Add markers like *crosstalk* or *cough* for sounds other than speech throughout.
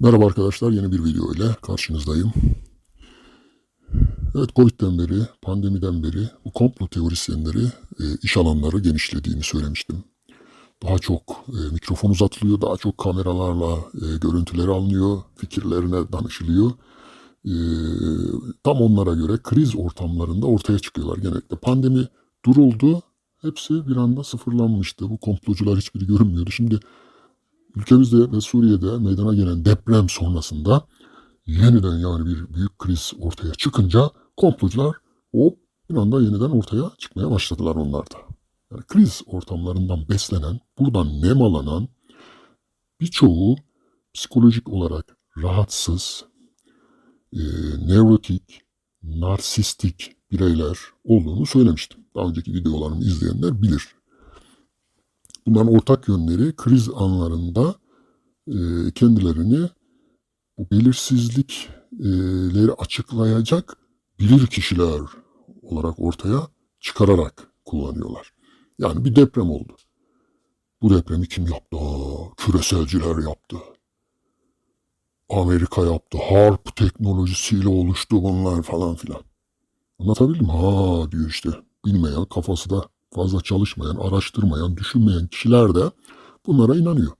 Merhaba arkadaşlar, yeni bir video ile karşınızdayım. Evet, Covid'den beri, pandemiden beri bu komplo teorisyenleri e, iş alanları genişlediğini söylemiştim. Daha çok e, mikrofon uzatılıyor, daha çok kameralarla e, görüntüleri alınıyor, fikirlerine danışılıyor. E, tam onlara göre kriz ortamlarında ortaya çıkıyorlar. Genellikle pandemi duruldu, hepsi bir anda sıfırlanmıştı. Bu komplocular hiçbiri görünmüyordu. Şimdi ülkemizde ve Suriye'de meydana gelen deprem sonrasında yeniden yani bir büyük kriz ortaya çıkınca komplocular hop bir anda yeniden ortaya çıkmaya başladılar onlar da. Yani kriz ortamlarından beslenen, buradan nemalanan birçoğu psikolojik olarak rahatsız, e, nevrotik, narsistik bireyler olduğunu söylemiştim. Daha önceki videolarımı izleyenler bilir. Bunların ortak yönleri kriz anlarında e, kendilerini bu belirsizlikleri açıklayacak bilir kişiler olarak ortaya çıkararak kullanıyorlar. Yani bir deprem oldu. Bu depremi kim yaptı? Küreselciler yaptı. Amerika yaptı. Harp teknolojisiyle oluştu bunlar falan filan. Anlatabildim? Ha diyor işte. Bilmeyen, kafası da fazla çalışmayan, araştırmayan, düşünmeyen kişiler de bunlara inanıyor.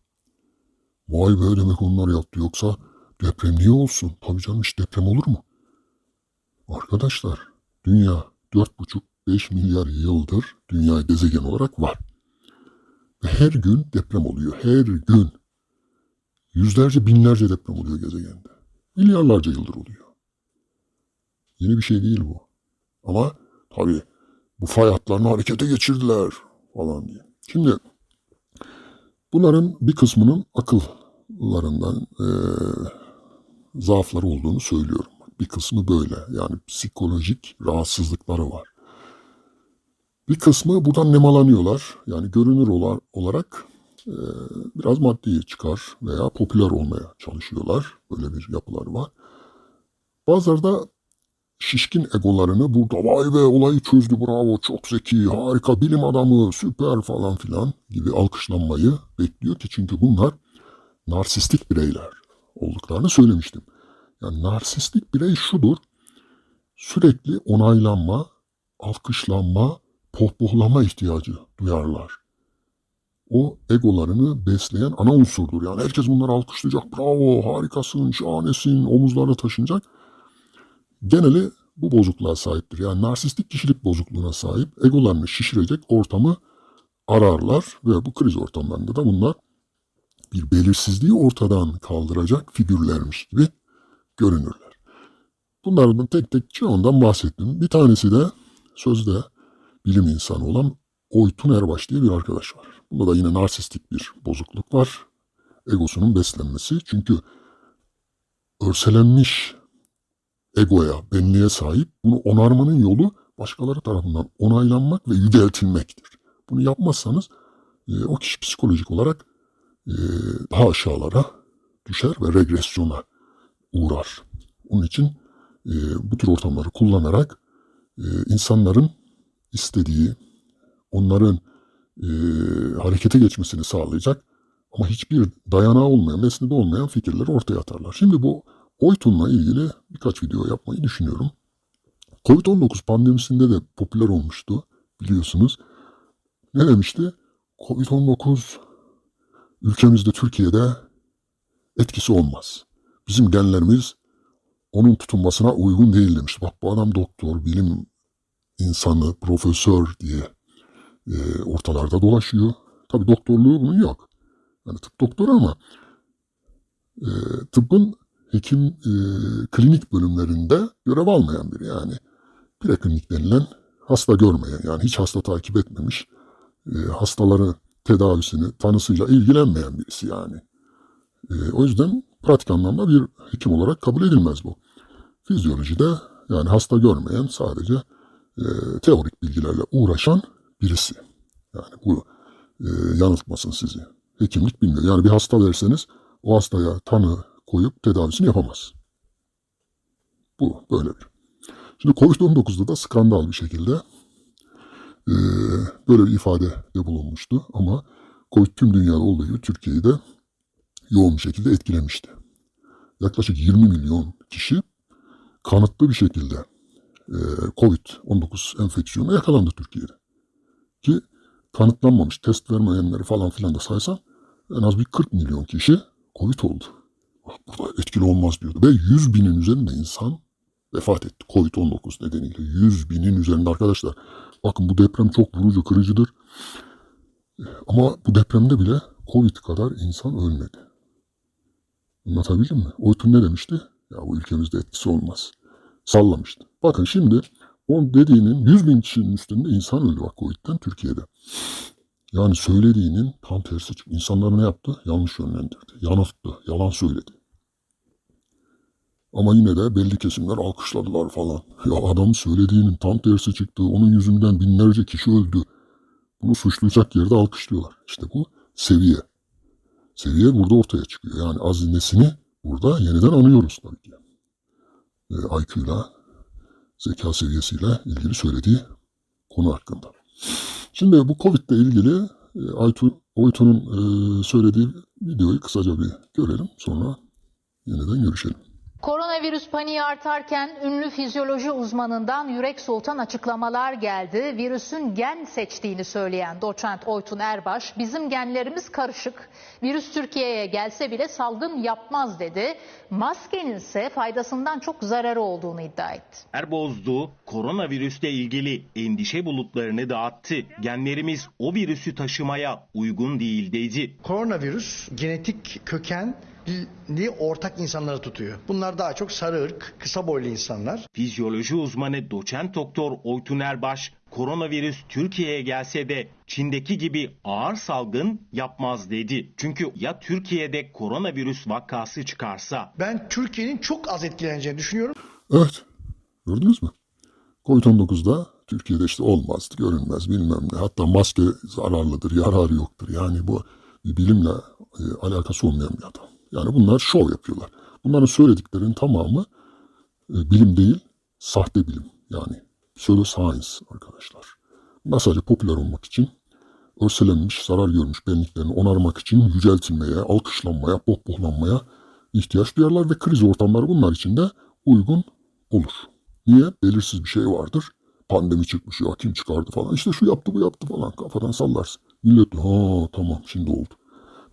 Vay be demek onlar yaptı yoksa deprem niye olsun? Tabii canım hiç deprem olur mu? Arkadaşlar dünya 4,5-5 milyar yıldır dünya gezegen olarak var. Ve her gün deprem oluyor. Her gün. Yüzlerce binlerce deprem oluyor gezegende. Milyarlarca yıldır oluyor. Yeni bir şey değil bu. Ama tabii bu fay hatlarını harekete geçirdiler falan diye. Şimdi bunların bir kısmının akıllarından e, zaafları olduğunu söylüyorum. Bir kısmı böyle yani psikolojik rahatsızlıkları var. Bir kısmı buradan nemalanıyorlar. Yani görünür olarak e, biraz maddi çıkar veya popüler olmaya çalışıyorlar. Böyle bir yapıları var. Bazıları da şişkin egolarını burada vay be olayı çözdü bravo çok zeki harika bilim adamı süper falan filan gibi alkışlanmayı bekliyor ki çünkü bunlar narsistik bireyler olduklarını söylemiştim. Yani narsistik birey şudur sürekli onaylanma, alkışlanma, pohpohlama ihtiyacı duyarlar. O egolarını besleyen ana unsurdur. Yani herkes bunları alkışlayacak. Bravo, harikasın, şahanesin, omuzlarına taşınacak geneli bu bozukluğa sahiptir. Yani narsistik kişilik bozukluğuna sahip, egolarını şişirecek ortamı ararlar ve bu kriz ortamlarında da bunlar bir belirsizliği ortadan kaldıracak figürlermiş gibi görünürler. Bunlardan tek tek çoğundan bahsettim. Bir tanesi de sözde bilim insanı olan Oytun Erbaş diye bir arkadaş var. Bunda da yine narsistik bir bozukluk var. Egosunun beslenmesi. Çünkü örselenmiş egoya, benliğe sahip. Bunu onarmanın yolu başkaları tarafından onaylanmak ve yüceltilmektir. Bunu yapmazsanız e, o kişi psikolojik olarak e, daha aşağılara düşer ve regresyona uğrar. Onun için e, bu tür ortamları kullanarak e, insanların istediği, onların e, harekete geçmesini sağlayacak ama hiçbir dayanağı olmayan, mesnede olmayan fikirleri ortaya atarlar. Şimdi bu Oytun'la ilgili birkaç video yapmayı düşünüyorum. Covid-19 pandemisinde de popüler olmuştu biliyorsunuz. Ne demişti? Covid-19 ülkemizde Türkiye'de etkisi olmaz. Bizim genlerimiz onun tutunmasına uygun değil demiş. Bak bu adam doktor, bilim insanı, profesör diye e, ortalarda dolaşıyor. Tabi doktorluğu bunun yok. Yani tıp doktoru ama e, tıbbın hekim e, klinik bölümlerinde görev almayan biri yani. Preklinik denilen hasta görmeyen yani hiç hasta takip etmemiş, e, hastaları tedavisini, tanısıyla ilgilenmeyen birisi yani. E, o yüzden pratik anlamda bir hekim olarak kabul edilmez bu. Fizyolojide yani hasta görmeyen sadece e, teorik bilgilerle uğraşan birisi. Yani bu e, yanıltmasın sizi. Hekimlik bilmiyor. Yani bir hasta verseniz o hastaya tanı, koyup tedavisini yapamaz. Bu böyle bir. Şimdi Covid-19'da da skandal bir şekilde e, böyle bir ifade de bulunmuştu ama Covid tüm dünyada olduğu gibi Türkiye'yi de yoğun bir şekilde etkilemişti. yaklaşık 20 milyon kişi kanıtlı bir şekilde e, COVID-19 enfeksiyonu yakalandı Türkiye'de. Ki kanıtlanmamış test vermeyenleri falan filan da saysan en az bir 40 milyon kişi COVID oldu. Etkili olmaz diyordu. Ve 100 binin üzerinde insan vefat etti COVID-19 nedeniyle. 100 binin üzerinde arkadaşlar. Bakın bu deprem çok vurucu, kırıcıdır. Ama bu depremde bile Covid kadar insan ölmedi. Anlatabildim mi? Oytun ne demişti? Ya bu ülkemizde etkisi olmaz. Sallamıştı. Bakın şimdi o dediğinin 100 bin kişinin üstünde insan öldü bak Covid'den Türkiye'de. Yani söylediğinin tam tersi çıktı. İnsanları ne yaptı? Yanlış yönlendirdi. Yanılttı. Yalan söyledi. Ama yine de belli kesimler alkışladılar falan. Ya adam söylediğinin tam tersi çıktı. Onun yüzünden binlerce kişi öldü. Bunu suçlayacak yerde alkışlıyorlar. İşte bu seviye. Seviye burada ortaya çıkıyor. Yani azinesini burada yeniden anıyoruz tabii ki. E, IQ'yla, zeka seviyesiyle ilgili söylediği konu hakkında. Şimdi bu Covid ile ilgili e, Oytu'nun e, söylediği videoyu kısaca bir görelim. Sonra yeniden görüşelim. Koronavirüs paniği artarken ünlü fizyoloji uzmanından yürek soğutan açıklamalar geldi. Virüsün gen seçtiğini söyleyen doçent Oytun Erbaş, bizim genlerimiz karışık. Virüs Türkiye'ye gelse bile salgın yapmaz dedi. Maskenin ise faydasından çok zararı olduğunu iddia etti. Erbozdu, koronavirüsle ilgili endişe bulutlarını dağıttı. Genlerimiz o virüsü taşımaya uygun değil dedi. Koronavirüs genetik kökenli ortak insanları tutuyor. Bunlar daha çok sarı ırk, kısa boylu insanlar. Fizyoloji uzmanı doçent doktor Oytun Erbaş, koronavirüs Türkiye'ye gelse de Çin'deki gibi ağır salgın yapmaz dedi. Çünkü ya Türkiye'de koronavirüs vakası çıkarsa Ben Türkiye'nin çok az etkileneceğini düşünüyorum. Evet. Gördünüz mü? Covid-19'da Türkiye'de işte olmaz, görünmez bilmem ne. Hatta maske zararlıdır, yararı yoktur. Yani bu bir bilimle e, alakası olmayan bir adam. Yani bunlar şov yapıyorlar. Bunların söylediklerinin tamamı e, bilim değil, sahte bilim. Yani pseudoscience arkadaşlar. Sadece popüler olmak için örselenmiş, zarar görmüş benliklerini onarmak için yüceltilmeye, alkışlanmaya, pohpohlanmaya ihtiyaç duyarlar ve kriz ortamları bunlar için de uygun olur. Niye? Belirsiz bir şey vardır. Pandemi çıkmış ya kim çıkardı falan. İşte şu yaptı bu yaptı falan kafadan sallarsın. Millet ha tamam şimdi oldu.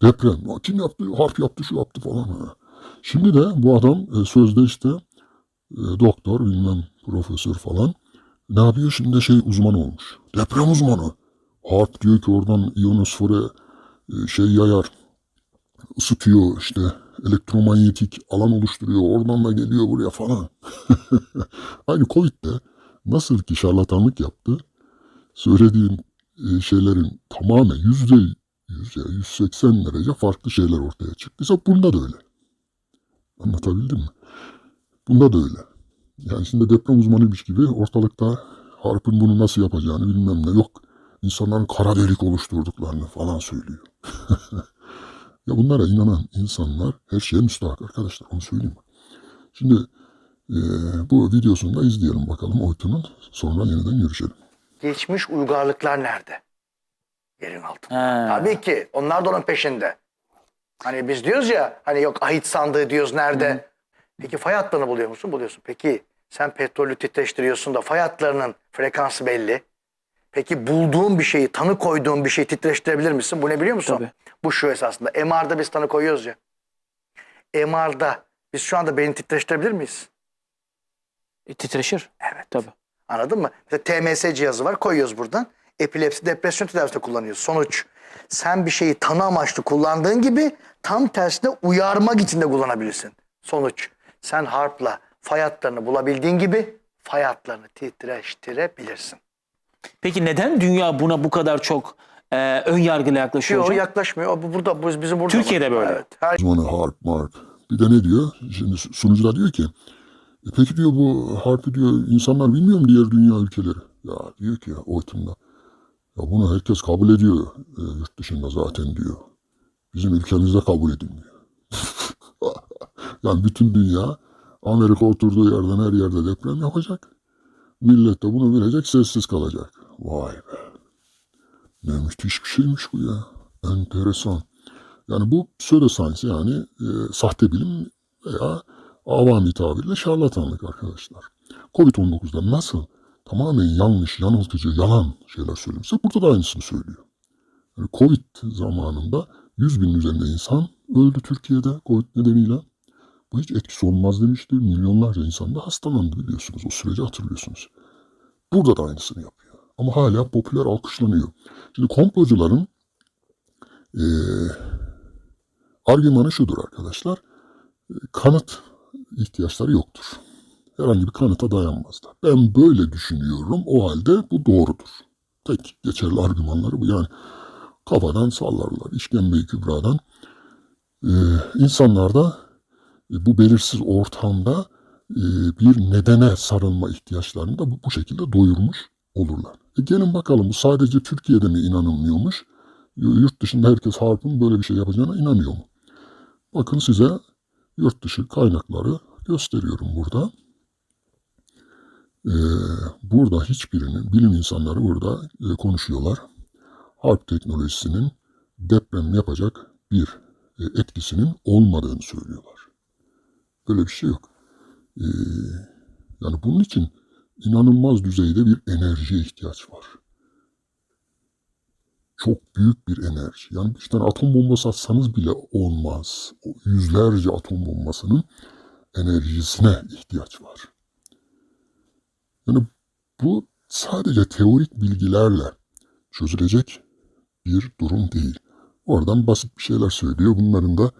Deprem kim yaptı harp yaptı şu yaptı falan. Ha. Şimdi de bu adam e, sözde işte e, doktor bilmem profesör falan. Ne yapıyor şimdi şey uzman olmuş. Deprem uzmanı. Harp diyor ki oradan ionosfere e, şey yayar ısıtıyor işte elektromanyetik alan oluşturuyor. Oradan da geliyor buraya falan. *laughs* Aynı Covid'de nasıl ki şarlatanlık yaptı. Söylediğin e, şeylerin tamamen yüzde yüz ya 180 derece farklı şeyler ortaya çıktıysa bunda da öyle. Anlatabildim mi? Bunda da öyle. Yani şimdi deprem uzmanıymış gibi ortalıkta Harp'ın bunu nasıl yapacağını bilmem ne yok. İnsanların kara delik oluşturduklarını falan söylüyor. *laughs* Ya bunlara inanan insanlar her şeye müstahak arkadaşlar onu söyleyeyim. Şimdi e, bu videosunu da izleyelim bakalım Oytun'un. Sonra yeniden görüşelim. Geçmiş uygarlıklar nerede? Yerin altında. He. Tabii ki. Onlar da onun peşinde. Hani biz diyoruz ya hani yok ahit sandığı diyoruz nerede? Peki fay hatlarını buluyor musun? Buluyorsun. Peki sen petrolü titreştiriyorsun da fay hatlarının frekansı belli. Peki bulduğun bir şeyi, tanı koyduğun bir şeyi titreştirebilir misin? Bu ne biliyor musun? Tabii. Bu şu esasında. MR'da biz tanı koyuyoruz ya. MR'da biz şu anda beyni titreştirebilir miyiz? E, titreşir. Evet. Tabii. Anladın mı? Mesela TMS cihazı var koyuyoruz buradan. Epilepsi, depresyon tedavisinde kullanıyoruz. Sonuç sen bir şeyi tanı amaçlı kullandığın gibi tam tersine uyarmak için de kullanabilirsin. Sonuç sen harpla fay hatlarını bulabildiğin gibi fay hatlarını titreştirebilirsin. Peki neden dünya buna bu kadar çok e, ön yargıyla yaklaşıyor Yok hocam? yaklaşmıyor. O bu burada, bu bizim burada. Türkiye'de böyle. Evet. Her Uzmanı Harp, Marp. Bir de ne diyor? Şimdi sunucu da diyor ki e peki diyor bu Harp'ı diyor insanlar bilmiyor mu diğer dünya ülkeleri? Ya diyor ki Oytun'da. Ya bunu herkes kabul ediyor e, yurt dışında zaten diyor. Bizim ülkemizde kabul edilmiyor. *laughs* yani bütün dünya Amerika oturduğu yerden her yerde deprem yapacak. Millet de bunu bilecek sessiz kalacak. Vay be. Ne müthiş bir şeymiş bu ya. Enteresan. Yani bu pseudoscience yani e, sahte bilim veya avami tabirle şarlatanlık arkadaşlar. Covid-19'da nasıl tamamen yanlış, yanıltıcı, yalan şeyler söylemişse burada da aynısını söylüyor. Yani Covid zamanında 100 bin üzerinde insan öldü Türkiye'de Covid nedeniyle. Bu hiç etkisi olmaz demişti. Milyonlarca insan da hastalandı biliyorsunuz. O süreci hatırlıyorsunuz. Burada da aynısını yapıyor. Ama hala popüler alkışlanıyor. Şimdi komplocuların eee argümanı şudur arkadaşlar. E, Kanıt ihtiyaçları yoktur. Herhangi bir kanıta dayanmazlar. Ben böyle düşünüyorum. O halde bu doğrudur. Tek geçerli argümanları bu. Yani kafadan sallarlar. İşkembe-i kübradan. Ee, insanlar da e, bu belirsiz ortamda e, bir nedene sarılma ihtiyaçlarını da bu, bu şekilde doyurmuş olurlar. E gelin bakalım bu sadece Türkiye'de mi inanılmıyormuş? Yurt dışında herkes Harp'ın böyle bir şey yapacağına inanıyor mu? Bakın size yurt dışı kaynakları gösteriyorum burada. Ee, burada hiçbirinin, bilim insanları burada e, konuşuyorlar. Harp teknolojisinin deprem yapacak bir e, etkisinin olmadığını söylüyorlar. Böyle bir şey yok. Ee, yani bunun için inanılmaz düzeyde bir enerjiye ihtiyaç var. Çok büyük bir enerji. Yani bir tane atom bombası atsanız bile olmaz. O yüzlerce atom bombasının enerjisine ihtiyaç var. Yani bu sadece teorik bilgilerle çözülecek bir durum değil. Oradan basit bir şeyler söylüyor. Bunların da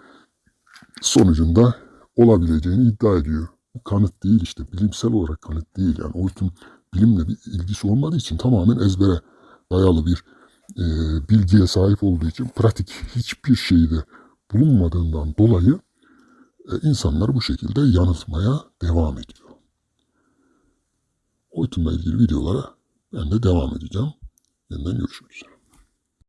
sonucunda olabileceğini iddia ediyor. Bu kanıt değil işte. Bilimsel olarak kanıt değil. Yani Oytun bilimle bir ilgisi olmadığı için tamamen ezbere dayalı bir e, bilgiye sahip olduğu için pratik hiçbir şeyde bulunmadığından dolayı e, insanlar bu şekilde yanıltmaya devam ediyor. Oytun'la ilgili videolara ben de devam edeceğim. Yeniden görüşmek üzere.